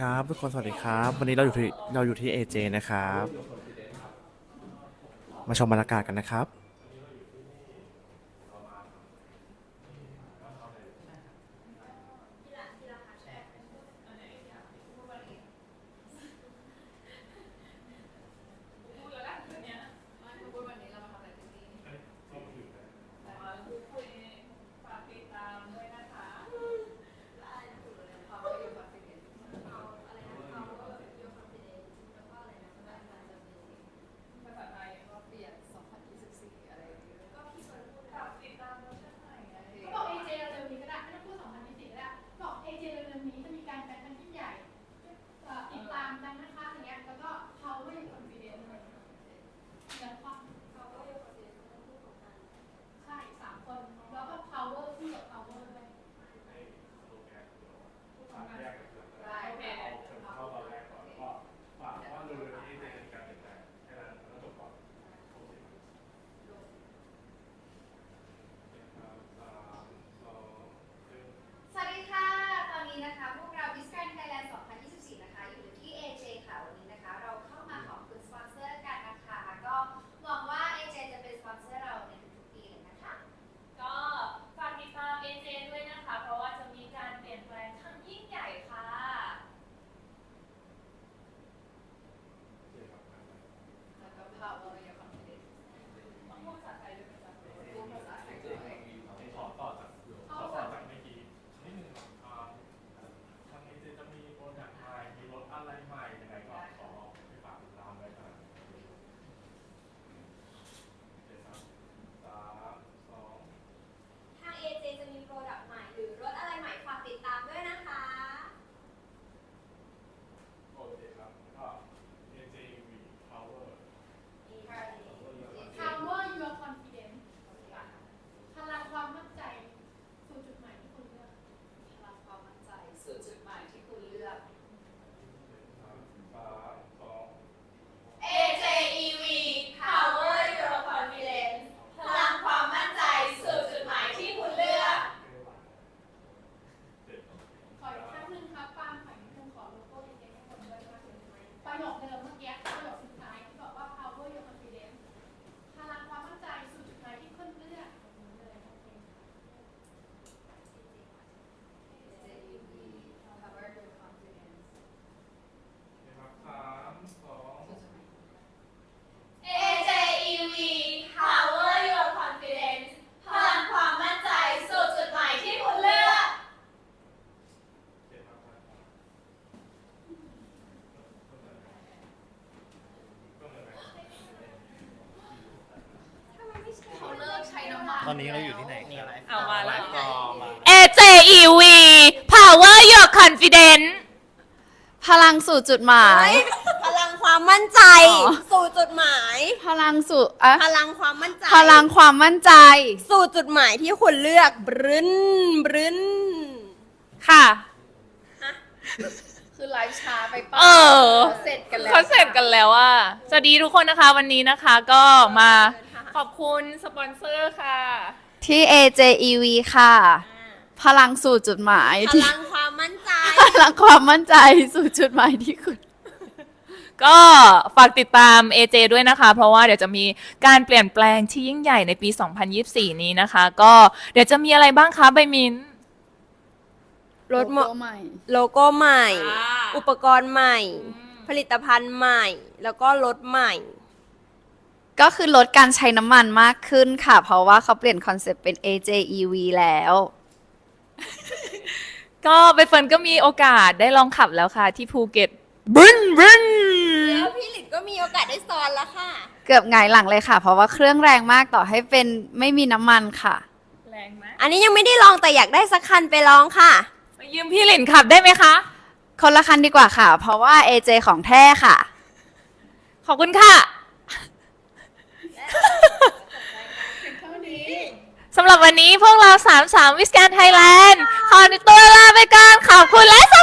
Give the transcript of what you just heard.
ครับทุกคนสวัสดีครับ วันนี้เราอยู่ที่เราอยู่ที่ AJ นะครับ มาชมบรรยากาศกันนะครับ ตอนนี้เราอยู่ที่ไหนครับเอามาแล้ว ก็มา AJEV Power Your Confidence พลังสู่จุดหมาย พลังความมั่นใจ อ๋อ สู่จุดหมาย พลังสู่อะพลังความมั่นใจพลังความมั่นใจ สู่จุดหมายที่คุณเลือกบรึ้นบรึ้นค่ะ คือไลฟ์ช้าไปป่ะเออ เสร็จกันแล้ว เขาเสร็จกันแล้วอะสวัสดีทุกคนนะคะวันนี้นะคะก็มา ขอบคุณสปอนเซอร์ค่ะที่ AJEV ค่ะ พลังสู่จุดหมายพที่ ลังความมั่นใจ พลังความมั่นใจสู่จุดหมายที่คุณ ก็ฝากติดตาม AJ ด้วยนะคะ เพราะว่าเดี๋ยวจะมีการเปลี่ยนแปลงที่ยิ่งใหญ่ในปี 2024 นี้นะคะ ก็เดี๋ยวจะมีอะไรบ้างคะใบมิน รถโลโก้ใหม่ โลโก้ใหม่ อ่า อุปกรณ์ใหม่ ผลิตภัณฑ์ใหม่ แล้วก็รถใหม่ ก็คือลดการใช้น้ำมันมากขึ้นค่ะ เพราะว่าเขาเปลี่ยนคอนเซ็ปต์เป็น AJEV แล้ว ก็ใบเฟิร์นก็มีโอกาสได้ลองขับแล้วค่ะ ที่ภูเก็ตบึ้นบึ้นแล้วพี่หลิดก็มีโอกาสได้ซ้อนแล้วค่ะ เกือบหงายหลังเลยค่ะ เพราะว่าเครื่องแรงมากต่อให้เป็นไม่มีน้ำมันค่ะ แรงไหมอันนี้ยังไม่ได้ลองแต่อยากได้สักคันไปลองค่ะ ไปยืมพี่หลินขับได้ไหมคะ คนละคันดีกว่าค่ะ เพราะว่า AJ ของแท้ค่ะ ขอบคุณค่ะ เท่านี้ สำหรับวันนี้พวกเราสามสามวิสแกนไทยแลนด์ ขอตัวลาไปก่อนขอบคุณและส